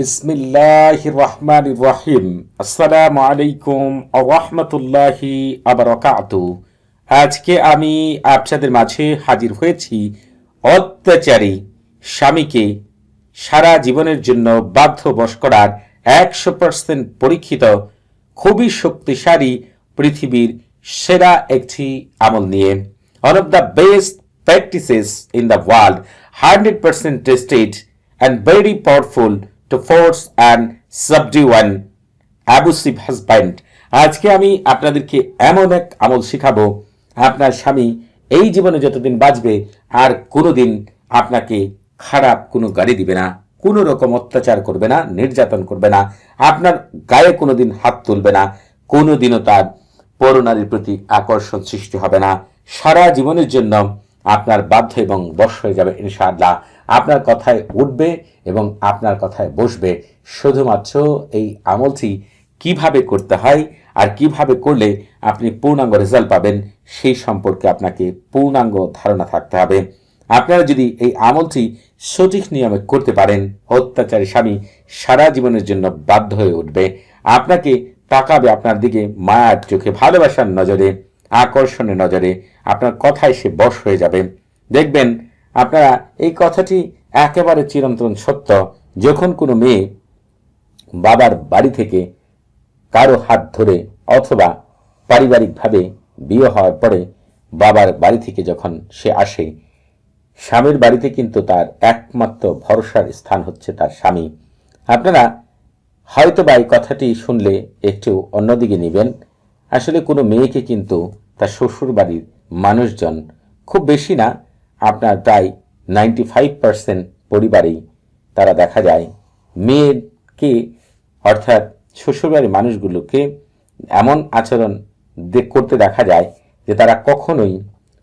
বিসমিল্লাহ রহমান রহিম। আসসালামু আলাইকুম রহমতুল্লাহি আবরকাতু আজকে আমি আপনাদের মাঝে হাজির হয়েছি অত্যাচারী স্বামীকে সারা জীবনের জন্য বাধ্যবশ করার একশো পার্সেন্ট পরীক্ষিত, খুবই শক্তিশালী পৃথিবীর সেরা একটি আমল নিয়ে। One of the best practices in the world 100% tested and very powerful to force and subdue an abusive husband. আজকে আমি আপনাদেরকে এমন এক আমল শিখাবো, আপনার স্বামী এই জীবনে যতদিন বাঁচবে, আর কোনোদিন আপনাকে খারাপ কোনো গাড়ি দিবে না, কোনো রকম অত্যাচার করবে না, নির্যাতন করবে না, আপনার গায়ে কোনোদিন হাত তুলবে না, কোনোদিনও তার পরনারীর প্রতি আকর্ষণ সৃষ্টি হবে না। সারা জীবনের জন্য আপনার বাধ্য এবং বশ হয়ে যাবে ইনশাআল্লাহ। আপনার কথায় উঠবে এবং আপনার কথায় বসবে। শুধুমাত্র এই আমলটি কীভাবে করতে হয় আর কীভাবে করলে আপনি পূর্ণাঙ্গ রেজাল্ট পাবেন, সেই সম্পর্কে আপনাকে পূর্ণাঙ্গ ধারণা থাকতে হবে। আপনারা যদি এই আমলটি সঠিক নিয়মে করতে পারেন, অত্যাচারী স্বামী সারা জীবনের জন্য বাধ্য হয়ে উঠবে। আপনাকে তাকাবে আপনার দিকে মায়ার চোখে, ভালোবাসার নজরে, আকর্ষণের নজরে। আপনার কথায় সে বশ হয়ে যাবে। দেখবেন আপনারা এই কথাটি একেবারে চিরন্তন সত্য। যখন কোনো মেয়ে বাবার বাড়ি থেকে কারও হাত ধরে অথবা পারিবারিকভাবে বিয়ে হওয়ার পরে বাবার বাড়ি থেকে যখন সে আসে, স্বামীর বাড়িতে কিন্তু তার একমাত্র ভরসার স্থান হচ্ছে তার স্বামী। আপনারা হয়তো বা এই কথাটি শুনলে একটু অন্যদিকে নেবেন। আসলে কোনো মেয়েকে কিন্তু তার শ্বশুর বাড়ির মানুষজন খুব বেশি না আপনার প্রায় নাইনটি ফাইভ পার্সেন্ট পরিবারেই তারা দেখা যায় মেয়েকে, অর্থাৎ শ্বশুরবাড়ির মানুষগুলোকে এমন আচরণ করতে দেখা যায় যে তারা কখনোই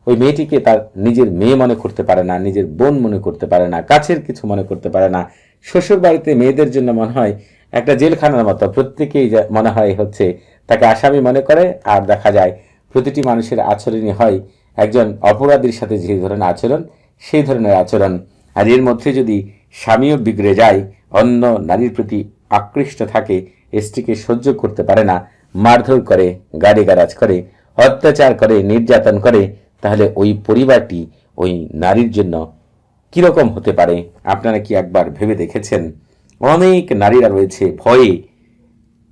ওই মেয়েটিকে তার নিজের মেয়ে মনে করতে পারে না, নিজের বোন মনে করতে পারে না, কাছের কিছু মনে করতে পারে না। শ্বশুর বাড়িতে মেয়েদের জন্য মনে হয় একটা জেলখানার মতো, প্রত্যেকেই মনে হয় হচ্ছে তাকে আসামি মনে করে। আর দেখা যায় প্রতিটি মানুষের আচরণই হয় একজন অপরাধীর সাথে যে ধরনের আচরণ, সেই ধরনের আচরণ। আর এর মধ্যে যদি স্বামীও বিগড়ে যায়, অন্য নারীর প্রতি আকৃষ্ট থাকে, স্ত্রীকে সহ্য করতে পারে না, মারধর করে গাড়ি গারাজ করে, অত্যাচার করে, নির্যাতন করে, তাহলে ওই পরিবারটি ওই নারীর জন্য কীরকম হতে পারে? আপনারা কি একবার ভেবে দেখেছেন? অনেক নারীরা রয়েছে ভয়ে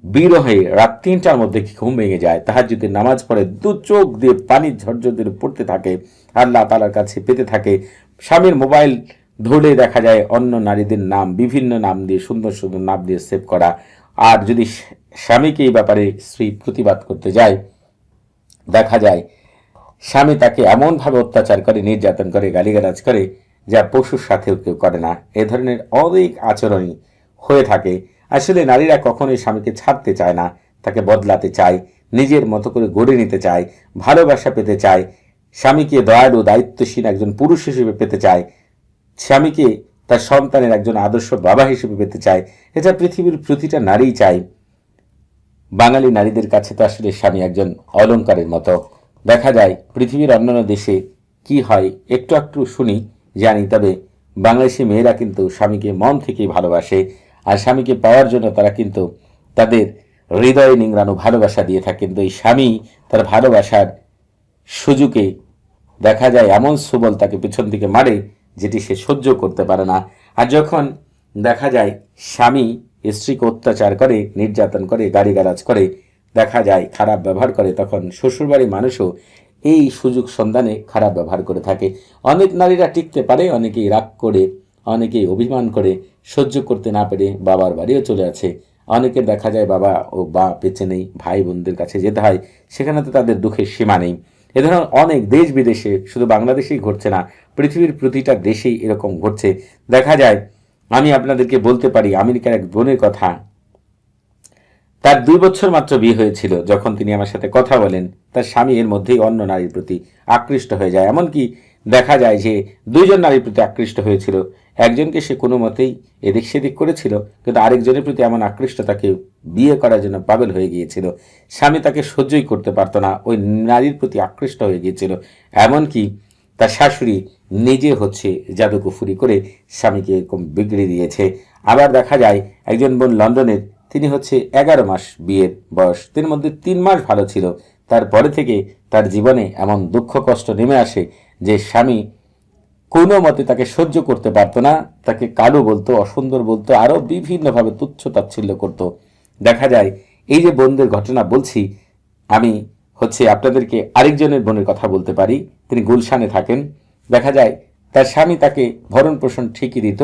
বীর হয়ে রাত তিনটার মধ্যে ঘুম ভেঙে যায়? তাহার যদি নামাজ পড়ে দু চোখ দিয়ে পানির ঝরঝর পড়তে থাকে। আল্লাহ তালার কাছে পেতে থাকে। স্বামীর মোবাইল ধরে দেখা যায় অন্য নারীদের নাম, বিভিন্ন নাম দিয়ে, সুন্দর সুন্দর নাম দিয়ে সেভ করা। আর যদি স্বামীকে এই ব্যাপারে স্ত্রী প্রতিবাদ করতে যায়, দেখা যায় স্বামী তাকে এমনভাবে অত্যাচার করে, নির্যাতন করে, গালিগালাজ করে, যা পশুর সাথেও কেউ করে না। এ ধরনের অনেক আচরণই হয়ে থাকে। আসলে নারীরা কখনোই স্বামীকে ছাড়তে চায় না, তাকে বদলাতে চায়, নিজের মতো করে গড়ে নিতে চায়, ভালোবাসা পেতে চায়, স্বামীকে দয়ালু, দায়িত্বশীল একজন পুরুষ হিসেবে পেতে চায়, স্বামীকে তার সন্তানের একজন আদর্শ বাবা হিসেবে পেতে চায়, এটা পৃথিবীর প্রতিটা নারী চায়। বাঙালি নারীদের কাছে তো আসলে স্বামী একজন অলংকারের মতো। দেখা যায়, পৃথিবীর অন্যান্য দেশে কি হয়, একটু একটু শুনি, জানি, তবে বাংলাদেশি মেয়েরা কিন্তু স্বামীকে মন থেকেই ভালোবাসে। আর স্বামীকে পাওয়ার জন্য তারা কিন্তু তাদের হৃদয়ে নিংড়ানো ভালোবাসা দিয়ে থাকে। কিন্তু এই স্বামী তার ভালোবাসার সুযোগে দেখা যায় এমন সুবল তাকে পিছন দিকে মারে, যেটি সে সহ্য করতে পারে না। আর যখন দেখা যায় স্বামী স্ত্রীকে অত্যাচার করে, নির্যাতন করে গাড়ি গারাজ করে, দেখা যায় খারাপ ব্যবহার করে, তখন শ্বশুরবাড়ির মানুষও এই সুযোগ সন্ধানে খারাপ ব্যবহার করে থাকে। অনেক নারীরা টিকতে পারে, অনেকেই রাগ করে, অনেকেই অভিমান করে সহ্য করতে না পেরে বাবার বাড়িও চলে আছে অনেকে দেখা যায় বাবা ও বা বেঁচে নেই ভাই বোনদের কাছে যেতে হয় সেখানে তো তাদের দুঃখের সীমা নেই। এ ধরনের অনেক দেশ বিদেশে শুধু বাংলাদেশেই ঘটছে না, পৃথিবীর প্রতিটা দেশেই এরকম ঘটছে। দেখা যায়, আমি আপনাদেরকে বলতে পারি, আমেরিকার এক বোনের কথা। তার দুই বছর মাত্র বিয়ে হয়েছিল, যখন তিনি আমার সাথে কথা বলেন। তার স্বামী এর মধ্যেই অন্য নারীর প্রতি আকৃষ্ট হয়ে যায়। এমনকি দেখা যায় যে দুইজন নারীর প্রতি আকৃষ্ট হয়েছিল। একজনকে সে কোনো মতেই এদিক সেদিক করেছিল, কিন্তু আরেকজনের প্রতি এমন আকৃষ্ট তাকে বিয়ে করার জন্য পাগল হয়ে গিয়েছিল। স্বামী তাকে সহ্যই করতে পারতো না, ওই নারীর প্রতি আকৃষ্ট হয়ে গিয়েছিল। এমনকি তার শাশুড়ি নিজে হচ্ছে জাদুকুফুরি করে স্বামীকে এরকম বিগড়ে দিয়েছে। আবার দেখা যায়, একজন বোন লন্ডনের, তিনি হচ্ছে এগারো মাস বিয়ের বয়স, তিন মধ্যে তিন মাস ভালো ছিল। তারপরে থেকে তার জীবনে এমন দুঃখ কষ্ট নেমে আসে যে স্বামী কোনো মতে তাকে সহ্য করতে পারতো না, তাকে কালো বলতো, অসুন্দর বলতো, আরও বিভিন্নভাবে তুচ্ছ তাচ্ছিল্য করতো। দেখা যায়, এই যে বোনদের ঘটনা বলছি, আমি হচ্ছে আপনাদেরকে আরেকজনের বোনের কথা বলতে পারি, তিনি গুলশানে থাকেন। দেখা যায়, তার স্বামী তাকে ভরণ পোষণ ঠিকই দিত,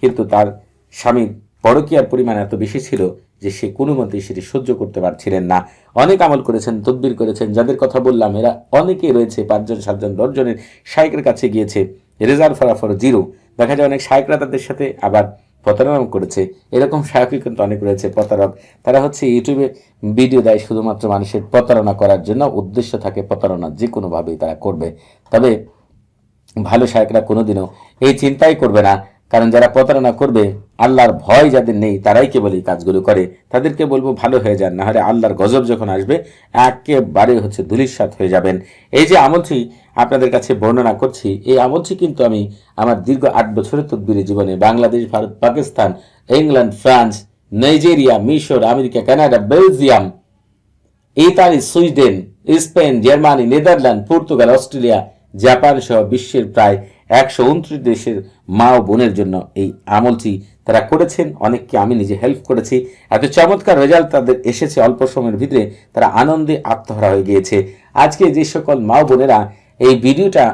কিন্তু তার স্বামীর পরকীয়ার পরিমাণ এত বেশি ছিল যে সে কোনো মতেই সেটি সহ্য করতে পারছিলেন না। অনেক আমল করেছেন, তদবির করেছেন, যাদের কথা বললাম, এরা অনেকেই রয়েছে, পাঁচজন, সাতজন, দশজনের শাইকের কাছে গিয়েছে। রেজাল্ট ফলাফল জিরো দেখা যায় অনেক শায়করা তাদের সাথে আবার প্রতারণা করেছে। এরকম শায়কই কিন্তু অনেক রয়েছে প্রতারক। তারা হচ্ছে ইউটিউবে ভিডিও দেয় শুধুমাত্র মানুষের প্রতারণা করার জন্য। উদ্দেশ্য থাকে প্রতারণা যে কোনোভাবেই তারা করবে। তবে ভালো শায়করা কোনোদিনও এই চিন্তাই করবে না কারণ যারা প্রতারণা করবে, আল্লাহর ভয় যাদের নেই, তারাই কেবল এই কাজগুলো করে। তাদেরকে বলব, ভালো হয়ে যান, না হলে আল্লাহর গজব যখন আসবে, একেবারে হচ্ছে ধুলিস্বাত হয়ে যাবেন। এই যে আমলটি আপনাদের কাছে বর্ণনা করছি, এই আমলটি কিন্তু আমি আমার দীর্ঘ আট বছরের তদ্বিরি জীবনে Bangladesh, Bharat, Pakistan, England, France, Nigeria, মিশর, America, Canada, Belgium, Italy, Sweden, Spain, Germany, Netherland, Portugal, Australia, Japan সহ বিশ্বের প্রায় একশো উনত্রিশ দেশের মা ও বোনের জন্য এই আমলটি তারা করেছেন। অনেককে আমি নিজে হেল্প করেছি। এত চমৎকার রেজাল্ট তাদের এসেছে। অল্প সময়ের ভিতরে তারা আনন্দে আত্মহারা হয়ে গিয়েছে। আজকে যে সকল মা বোনেরা এই ভিডিওটা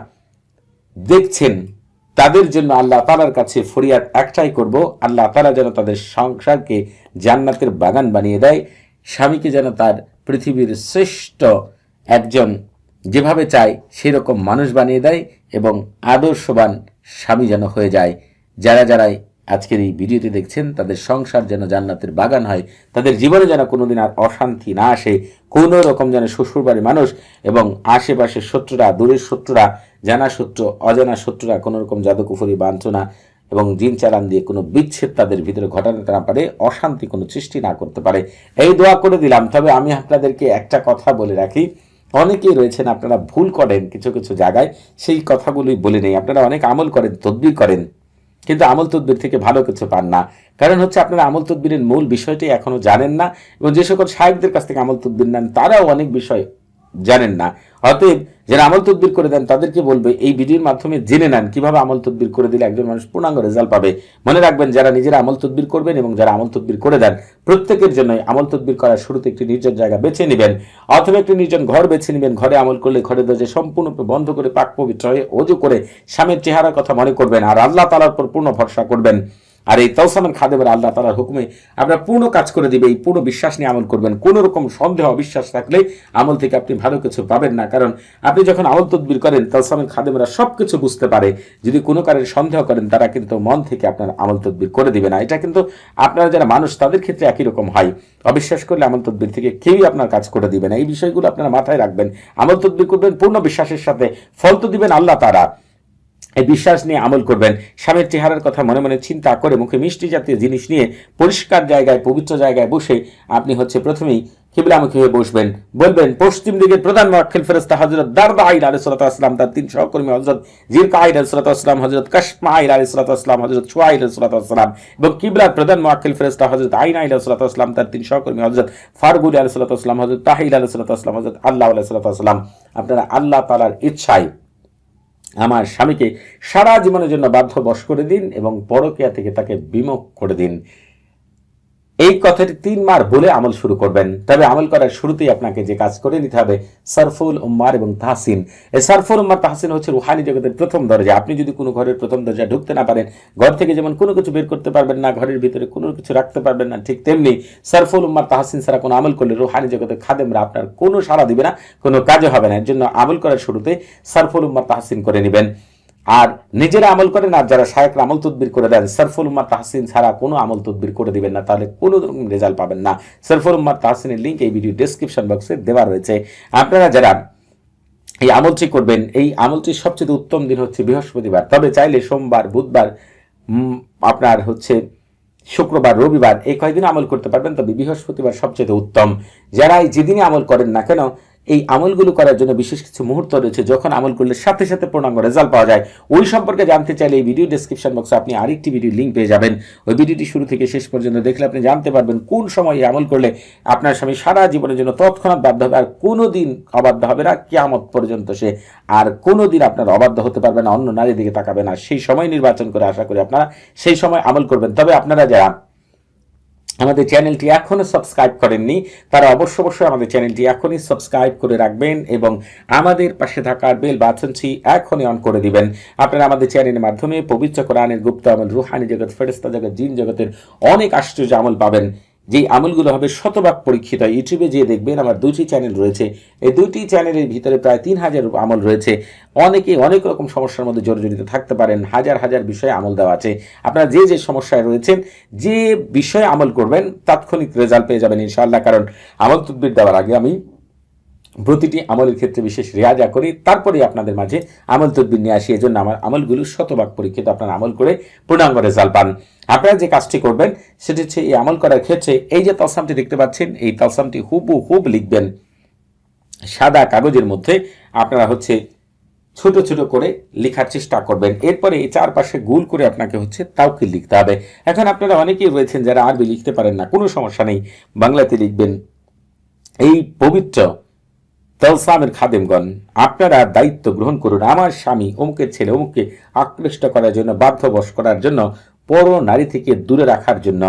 দেখছেন, তাদের জন্য আল্লাহ তালার কাছে ফরিয়াদ একটাই করব। আল্লাহ তালা যেন তাদের সংসারকে জান্নাতের বাগান বানিয়ে দেয়। স্বামীকে যেন তার পৃথিবীর শ্রেষ্ঠ একজন যেভাবে চায়, সেরকম মানুষ বানিয়ে দেয় এবং আদর্শবান স্বামী যেন হয়ে যায়। যারা যারাই আজকের এই ভিডিওটি দেখছেন, তাদের সংসার যেন জান্নাতের বাগান হয়, তাদের জীবনে যেন কোনোদিন আর অশান্তি না আসে, কোনো রকম যেন শ্বশুরবাড়ির মানুষ এবং আশেপাশের শত্রুরা, দূরের শত্রুরা, জানা শত্রু, অজানা শত্রুরা, কোনো রকম জাদুকুফুরি, বাঞ্ছনা এবং জিন চালান দিয়ে কোনো বিচ্ছেদ তাদের ভিতরে ঘটাতে না পারে, অশান্তি কোনো সৃষ্টি না করতে পারে। এই দোয়া করে দিলাম, তবে আমি আপনাদেরকে একটা কথা বলে রাখি। অনেকেই রয়েছেন, আপনারা ভুল করেন কিছু কিছু জায়গায়, সেই কথাগুলোই বলে নেই। আপনারা অনেক আমল করেন, তদবির করেন, কিন্তু আমল তদ্বির থেকে ভালো কিছু পান না। কারণ হচ্ছে আপনারা আমল তদ্বিরের মূল বিষয়টি এখনও জানেন না, এবং যে সকল সাহেবদের কাছ থেকে আমল তদ্বির নেন, তারাও অনেক বিষয় জানেন না। অতএব যারা আমল তদবির করে দেন, তাদেরকে বলবে, এই ভিডিওর মাধ্যমে জেনে নেন কীভাবে আমল তদবির করে দিলে একজন মানুষ পূর্ণাঙ্গ রেজাল্ট পাবে। মনে রাখবেন, যারা নিজেরা আমল তদবির করবেন এবং যারা আমল তদবির করে দেন, প্রত্যেকের জন্যই আমল তদবির করার শুরুতে একটি নির্জন জায়গা বেছে নেবেন। অথবা একটি নির্জন ঘর বেছে নেবেন। ঘরে আমল করলে ঘরে দরজা সম্পূর্ণরূপে বন্ধ করে পাক পবিত্র হয়ে অজু করে স্বামীর চেহারার কথা মনে করবেন আর আল্লাহ তালার উপর পূর্ণ ভরসা করবেন। আর এই তৌসামের খাদেমের আল্লাহ তালার হুকুমে আপনার পূর্ণ কাজ করে দিবে, এই পূর্ণ বিশ্বাস নিয়ে আমল করবেন। কোনো রকম সন্দেহ, অবিশ্বাস থাকলে আমল থেকে আপনি ভালো কিছু পাবেন না। কারণ আপনি যখন আমল তদবির করেন তৌসামের খাদেমরা সব কিছু বুঝতে পারে। যদি কোনো কারণে সন্দেহ করেন, তারা কিন্তু মন থেকে আপনার আমল তদবির করে দিবে না। এটা কিন্তু আপনারা যারা মানুষ, তাদের ক্ষেত্রে একই রকম হয়। অবিশ্বাস করলে আমল তদবির থেকে কেউই আপনার কাজ করে দিবে না। এই বিষয়গুলো আপনারা মাথায় রাখবেন। আমল তদবির করবেন, পূর্ণ বিশ্বাসের সাথে। ফল তো দিবেন আল্লাহ তারা এই বিশ্বাস নিয়ে আমল করবেন। স্বামীর চেহারার কথা মনে মনে চিন্তা করে মুখে মিষ্টি জাতীয় জিনিস নিয়ে পরিষ্কার জায়গায়, পবিত্র জায়গায় বসে আপনি হচ্ছে প্রথমেই কিবলামুখী হয়ে বসবেন। বলবেন, পশ্চিম দিকের প্রধান মোয়াক্কিল ফেরেস্তা হজরত দারদা আইল আলাইসালাম তার তিন সহকর্মী হজরত জিরকা আইল আলাইসালাম হজরত কাশমা আইল আলাইসালাম হজরত ছুয়া আইল আলাইসালাম এবং কিবলার প্রধান মোয়াক্কিল ফেরেস্তা হজরত আইন আইল আলাইসালাম তার তিন সহকর্মী হজরত ফারগুল আলাইসালাম হজরত তাহিল আলাইসালাম হজরত আল্লাহ আলাইসালাম আপনারা আল্লাহ তালার ইচ্ছায় আমার স্বামীকে সারা জীবনের জন্য বাধ্য বশ করে দিন এবং পরকিয়া থেকে তাকে বিমুখ করে দিন। এই কথাটি তিনবার বলে আমল শুরু করবেন। তবে আমল করার শুরুতেই আপনাকে যে কাজ করে নিতে হবে, সরফুল উম্মার এবং তাহসিন। এই সরফুল উম্মার তাহসিন হচ্ছে রুহানি জগতের প্রথম দরজা। আপনি যদি কোনো ঘরের প্রথম দরজা ঢুকতে না পারেন, ঘর থেকে যেমন কোনো কিছু বের করতে পারবেন না, ঘরের ভিতরে কোনো কিছু রাখতে পারবেন না, ঠিক তেমনি সরফুল উম্মার তাহসিন ছাড়া কোনো আমল করলে রুহানি জগতের খাদেমরা আপনার কোনো সাড়া দিবে না, কোনো কাজে হবে না। এর জন্য আমল করার শুরুতে সরফুল উম্মার তাহসিন করে নেবেন। আর নিজেরা আমল করেন আর যারা শায়করা আমল তদবির করে দেন, সরফুল উম্মার তাহসিন ছাড়া কোনো আমল তদবির করে দিবেন না, তাহলে কোনো রেজাল্ট পাবেন না। সরফুল উম্মার তাহসিনের লিঙ্ক এই ভিডিও ডেসক্রিপশন বক্সে দেওয়া রয়েছে। আপনারা যারা এই আমলটি করবেন, এই আমলটির সবচেয়ে উত্তম দিন হচ্ছে বৃহস্পতিবার। তবে চাইলে সোমবার, বুধবার আপনার হচ্ছে শুক্রবার, রবিবার, এই কয়েকদিন আমল করতে পারবেন, তবে বৃহস্পতিবার সবচেয়ে উত্তম। যারা এই যেদিনই আমল করেন না কেন এই আমলগুলো করার জন্য বিশেষ কিছু মুহূর্ত রয়েছে যখন আমল করলে সাথে সাথে পূর্ণাঙ্গ রেজাল্ট পাওয়া যায়। ওই সম্পর্কে জানতে চাইলে এই ভিডিও ডেসক্রিপশন বক্সে আপনি আরেকটি ভিডিও লিঙ্ক পেয়ে যাবেন। ওই ভিডিওটি শুরু থেকে শেষ পর্যন্ত দেখলে আপনি জানতে পারবেন কোন সময় আমল করলে আপনার স্বামী সারা জীবনের জন্য তৎক্ষণাৎ বাধ্য হবে আর কোনো দিন অবাধ্য হবে না, কেয়ামত পর্যন্ত সে আর কোনো দিন আপনার অবাধ্য হতে পারবে না, অন্য নারীর দিকে তাকাবে না। সেই সময় নির্বাচন করে আশা করি আপনারা সেই সময় আমল করবেন। তবে আপনারা যারা আমাদের চ্যানেলটি এখনও সাবস্ক্রাইব করেননি, তারা অবশ্য অবশ্যই আমাদের চ্যানেলটি এখনই সাবস্ক্রাইব করে রাখবেন এবং আমাদের পাশে থাকার বেল বাটনটি এখনই অন করে দিবেন। আপনারা আমাদের চ্যানেলের মাধ্যমে পবিত্র কোরআনের গুপ্ত আমল, রুহানি জগৎ ফেরেস্তা জগৎ, জিন জগতের অনেক আশ্চর্য আমল পাবেন। যে আমলগুলো হবে শতভাগ পরীক্ষিত। ইউটিউবে যে দেখবেন আমার দুটি চ্যানেল রয়েছে। এই দুইটি চ্যানেলের ভিতরে প্রায় তিন হাজার আমল রয়েছে। অনেকে অনেক রকম সমস্যার মধ্যে জড়িত থাকতে পারেন। হাজার হাজার বিষয়ে আমল দেওয়া আছে। আপনারা যে যে সমস্যায় রয়েছেন, যে বিষয়ে আমল করবেন, তাৎক্ষণিক রেজাল্ট পেয়ে যাবেন ইনশাআল্লাহ। কারণ আমল তদ্বির দেওয়ার আগে আমি প্রতিটি আমলের ক্ষেত্রে বিশেষ রেয়াজা করি। তারপরে আপনাদের মাঝে আমল তদ্বির নিয়ে আসি। এজন্য আমার আমলগুলো শতভাগ পরীক্ষিত। আপনারা আমল করে পূর্ণাঙ্গ রেজাল্ট পান। আপনারা যে কাজটি করবেন, সেটি হচ্ছে এই আমল করার ক্ষেত্রে এই যে তালসামটি দেখতে পাচ্ছেন, এই তালসামটি হুবু হুব লিখবেন। সাদা কাগজের মধ্যে আপনারা হচ্ছে ছোট ছোট করে লেখার চেষ্টা করবেন। এরপরে এই চারপাশে গুল করে আপনাকে হচ্ছে তাওকিল লিখতে হবে। এখন আপনারা অনেকেই রয়েছেন যারা আরবি লিখতে পারেন না, কোনো সমস্যা নেই। বাংলাতে লিখবেন, এই পবিত্র তলসামের খাদেমগণ, আপনারা দায়িত্ব গ্রহণ করুন। আমার স্বামী অমুকের ছেলে অমুককে আকৃষ্ট করার জন্য, বাধ্যবশ করার জন্য, পর নারী থেকে দূরে রাখার জন্য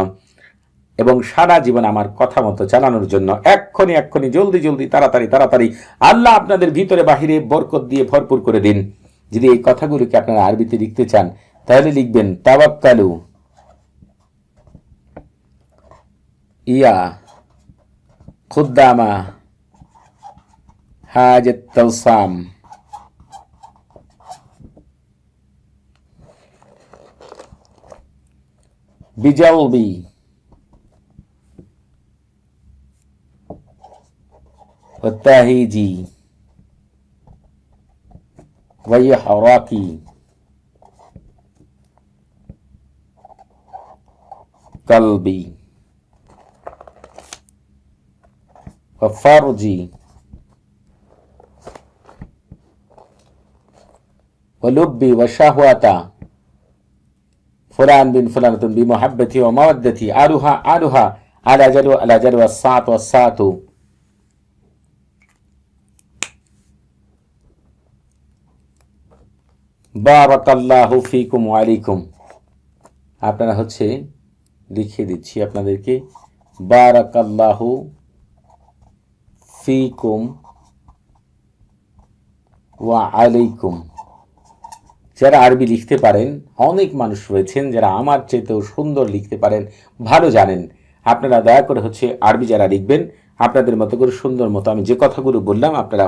এবং সারা জীবন আমার কথা মতো চালানোর জন্য এক্ষণি এক্ষণি জলদি জলদি, তাড়াতাড়ি তাড়াতাড়ি আল্লাহ আপনাদের ভিতরে বাহিরে বরকত দিয়ে ভরপুর করে দিন। যদি এই কথাগুলোকে আপনারা আরবিতে লিখতে চান, তাহলে লিখবেন তাবাক্কালু ইয়া খুদ্দামা حاجة التلصام بجلبي. والتاهيجي. ويحراكي قلبي. وفرجي ওলুব্বি ওয়াশাহওয়াতা ফুলান বিন ফুলানতুন বি মুহাব্বতি ওয়া মাওয়াদ্দাতি আরুহা আরুহা আলাজালু আলাজালু ওয়াসসাত ওয়াসসাতু বারাকাল্লাহু ফিকুম ওয়া আলাইকুম আপনারা হচ্ছে লিখে দিচ্ছি আপনাদেরকে। বারাকাল্লাহু ফিকুম ওয়া আলাইকুম যারা আরবি লিখতে পারেন, অনেক মানুষ রয়েছেন যারা আমার চেয়েতেও সুন্দর লিখতে পারেন, ভালো জানেন। আপনারা দয়া করে হচ্ছে আরবি যারা লিখবেন, আপনাদের মতো করে সুন্দর মতো আমি যে কথাগুলো বললাম, আপনারা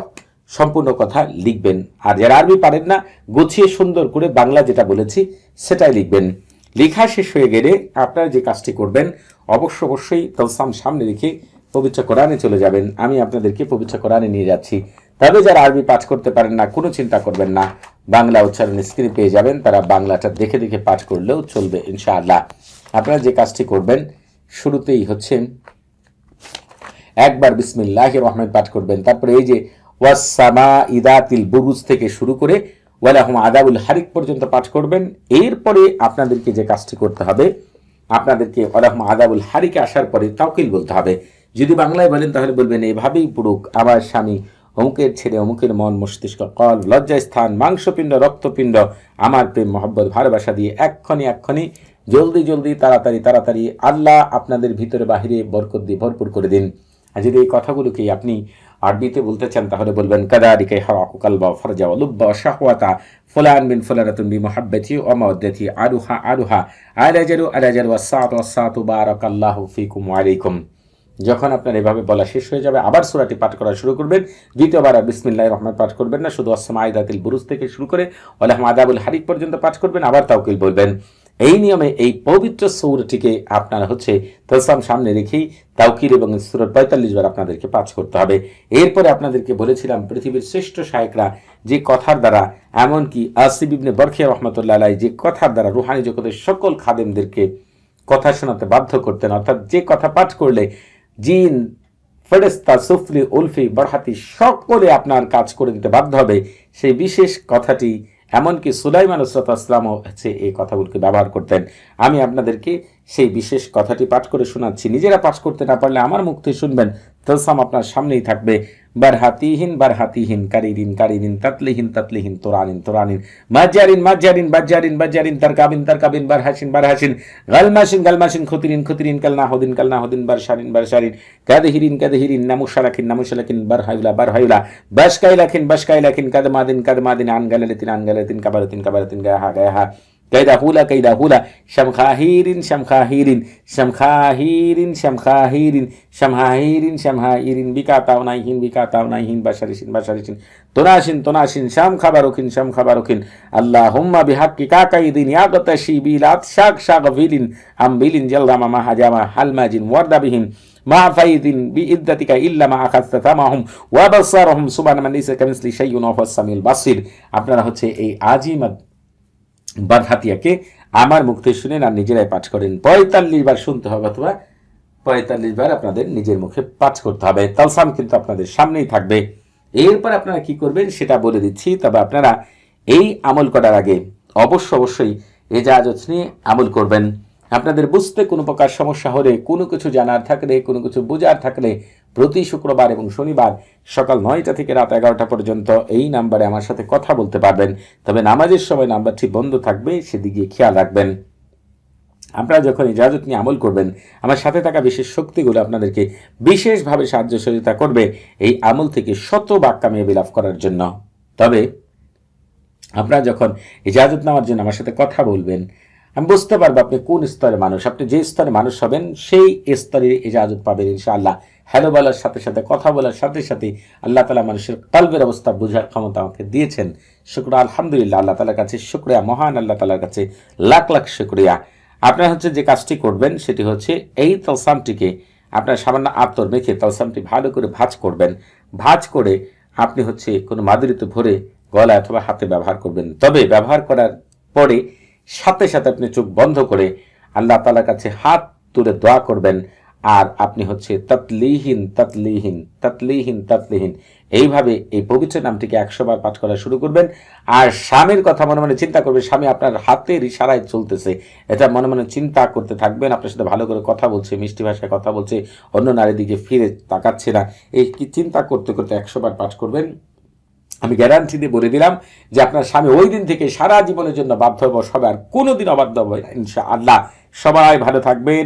সম্পূর্ণ কথা লিখবেন। আর যারা আরবি পারেন না, গুছিয়ে সুন্দর করে বাংলা যেটা বলেছি, সেটাই লিখবেন। লেখা শেষ হয়ে গেলে আপনারা যে কাজটি করবেন, অবশ্য অবশ্যই তলসাম সামনে রেখে পবিত্র কোরআনে চলে যাবেন। আমি আপনাদেরকে পবিত্র কোরআনে নিয়ে যাচ্ছি। তবে যারা আরবি পাঠ করতে পারেন না, কোনো চিন্তা করবেন না। বাংলা উচ্চারণ স্ক্রিনে পেয়ে যাবেন। তারা বাংলাটা দেখে দেখে পাঠ করলেও চলবে, ইনশাআল্লাহ। আপনারা যে কাজটি করবেন, শুরুতেই হচ্ছে একবার বিসমিল্লাহ রহমান পাঠ করবেন। তারপরে এই যে ওয়াসামা ইদাতিল বুরুজ থেকে শুরু করে ওয়ালাহম আদাবুল হারিক পর্যন্ত পাঠ করবেন। এরপরে আপনাদেরকে যে কাজটি করতে হবে, আপনাদেরকে ওয়ালাহম আদাবুল হারিকে আসার পরে তাওকিল বলতে হবে। যদি বাংলায় বলেন তাহলে বলবেন, এভাবেই পুরুক আমার স্বামী অমুকের ছেলে, অমুকের মন, মস্তিষ্ক, কল লজ্জায় স্থান মাংসপিণ্ড, রক্তপিণ্ড, আমার প্রেম, মহব্বত, ভালোবাসা দিয়ে এক্ষণি এক্ষণি জলদি জলদি, তাড়াতাড়ি তাড়াতাড়ি আল্লাহ আপনাদের ভিতরে বাহিরে বরকত দিয়ে ভরপুর করে দিন। আর যদি এই কথাগুলোকে আপনি আরবিতে বলতে চান, তাহলে বলবেন কাদারিকে হরাকু কালবা ফরজা লুব্বা শাহওয়াতা, ফুলান বিন ফুলানাতুন বি মুহাব্বতি ওয়া মাওয়াদ্দাতি আরুহা আরুহা আলাজারু আলাজারু ওয়াসাতু ওয়াসাতু বারাকাল্লাহু ফিকুম ওয়া আলাইকুম। যখন আপনার এভাবে বলা শেষ হয়ে যাবে, আবার সুরাটি পাঠ করা শুরু করবেন। দ্বিতীয়বার বিসমিল্লাহ রহমান পাঠ করবেন না, শুধু আসসাম আয়দাতিল বুরুজ থেকে শুরু করে ওলাহম আদাবুল হারিক পর্যন্ত পাঠ করবেন, আবার তাওকিল বলবেন। এই নিয়মে এই পবিত্র সৌরটিকে আপনারা হচ্ছে তলসাম সামনে রেখেই তাওকিল এবং সুরত পঁয়তাল্লিশ বার আপনাদেরকে পাঠ করতে হবে। এরপরে আপনাদেরকে বলেছিলাম, পৃথিবীর শ্রেষ্ঠ শায়করা যে কথার দ্বারা, এমনকি আসিব ইবনে বরখিয়া আলাই যে কথার দ্বারা রুহানি জগতের সকল খাদেমদেরকে কথা শোনাতে বাধ্য করতেন, অর্থাৎ যে কথা পাঠ করলে জিন ফেরেস্তা সুফলি, উলফি, বরহাতি সকলে আপনার কাজ করে দিতে বাধ্য হবে। সেই বিশেষ কথাটি এমনকি সুলাইমান আসলামও হচ্ছে এই কথাগুলোকে ব্যবহার করতেন। আমি আপনাদেরকে সেই বিশেষ কথাটি পাঠ করে শোনাচ্ছি। নিজেরা পাঠ করতে না পারলে আমার থেকে শুনবেন, তলসাম আপনার সামনেই থাকবে। বারহাতিহীন বারহাতিহীন কারিরিন কারিরিন তাতলিহীন তাতলিহীন, তোরানিন তোরানিন। মাজারিন মাজারিন বাজারিন বাজারিন তার কাবিন তার কাবিন বারহাসিন বারহাসিন। গালমাসিন গালমাসিন খতিরিন খতিরিন কালনাহদিন কালনাহদিন বারসারিন বারসারিন কাদহিরিন কাদহিরিন নামুশারাখিন নামুশালাখিন বারহাইলা বারহাইলা বাসকাইলাখিন বাসকাইলাখিন কাদমাদিন কাদমাদিন, আনগালালিতিন আনগালাতিন কাবারাতিন কাবারাতিন গাহা গাহা كيدهولا كيدهولا شمخاهير شمخاهير شمخاهير شمخاهير شمخاهير شمخاهير بكاتاونايهين بكاتاونايهين بشرشين بشرشين تناشين تناشين شام خبركين شام خبركين اللهم بحق كاكايدين يغتشي بيلات شاك شاك فيلين أم بيلين جل ما هجما حلماجين ورد بهم مع فيض بإذتك إلا ما أخذت ثمهم وبصرهم سبحان من ليس كمثل شيء وهو السميع البصير আপনারা হচ্ছে এই আজিমত বাদহাতিয়াকে আমার মুখ থেকে শুনেন আর নিজেরাই পাঠ করেন। পঁয়তাল্লিশ বার শুনতে হবে অথবা পঁয়তাল্লিশ বার আপনাদের নিজের মুখে পাঠ করতে হবে। তালসাম কিন্তু আপনাদের সামনেই থাকবে। এরপর আপনারা কি করবেন সেটা বলে দিচ্ছি। তবে আপনারা এই আমল করার আগে অবশ্য অবশ্যই এজাজত নিয়ে আমল করবেন। আপনাদের বুঝতে কোনো প্রকার সমস্যা হলে, কোনো কিছু জানার থাকলে, কোনো কিছু বোঝার থাকলে প্রতি শুক্রবার এবং শনিবার সকাল নয়টা থেকে রাত এগারোটা পর্যন্ত এই নাম্বারে আমার সাথে কথা বলতে পারবেন। তবে নামাজের সময় নাম্বারটি বন্ধ থাকবে, সেদিকে খেয়াল রাখবেন। আপনারা যখন ইজাজত নিয়ে আমল করবেন, আমার সাথে থাকা বিশেষ শক্তিগুলো আপনাদেরকে বিশেষভাবে সাহায্য সহযোগিতা করবে এই আমল থেকে শত বাক্যামিয়াবি লাভ করার জন্য। তবে আপনারা যখন ইজাজত নেওয়ার জন্য আমার সাথে কথা বলবেন, আমি বুঝতে পারব আপনি কোন স্তরের মানুষ। আপনি যে স্তরে মানুষ হবেন, সেই স্তরে ইজাজত পাবেন ইনশাআল্লাহ। হ্যালো বলার সাথে সাথে, কথা বলার সাথে সাথে আল্লাহ তালা মানুষের কালবের অবস্থা বোঝার ক্ষমতা আমাকে দিয়েছেন। শুক্র, আলহামদুলিল্লাহ, আল্লাহ তালার কাছে শুক্রিয়া, মহান আল্লাহ তালার কাছে লাখ লাখ শুক্রিয়া। আপনার হচ্ছে যে কাজটি করবেন, সেটি হচ্ছে এই তলসামটিকে আপনার সামান্য আতর মেখে তলসামটি ভালো করে ভাজ করবেন। ভাজ করে আপনি হচ্ছে কোনো মাদুরিতে ভরে গলা অথবা হাতে ব্যবহার করবেন। তবে ব্যবহার করার পরে সাথে সাথে আপনি চোখ বন্ধ করে আল্লাহ তালার কাছে হাত তুলে দোয়া করবেন। আর আপনি হচ্ছে তৎলিহীন তৎলিহীন তৎলিহীন তৎলিহীন এইভাবে এই পবিত্র নামটিকে একশো বার পাঠ করা শুরু করবেন। আর স্বামীর কথা মনে মনে চিন্তা করবে স্বামী আপনার হাতের ইশারায় চলতেছে। এটা মনে মনে চিন্তা করতে থাকবেন, আপনার সাথে ভালো করে কথা বলছে, মিষ্টি ভাষায় কথা বলছে, অন্য নারীর দিকে ফিরে তাকাচ্ছে না। এই কি চিন্তা করতে করতে একশো বার পাঠ করবেন? আমি গ্যারান্টি দিয়ে বলে দিলাম যে আপনার স্বামী ওই দিন থেকে সারা জীবনের জন্য বাধ্য হব সবে আর কোনোদিন অবাধ্য হবে ইনশা আল্লাহ সবাই ভালো থাকবেন।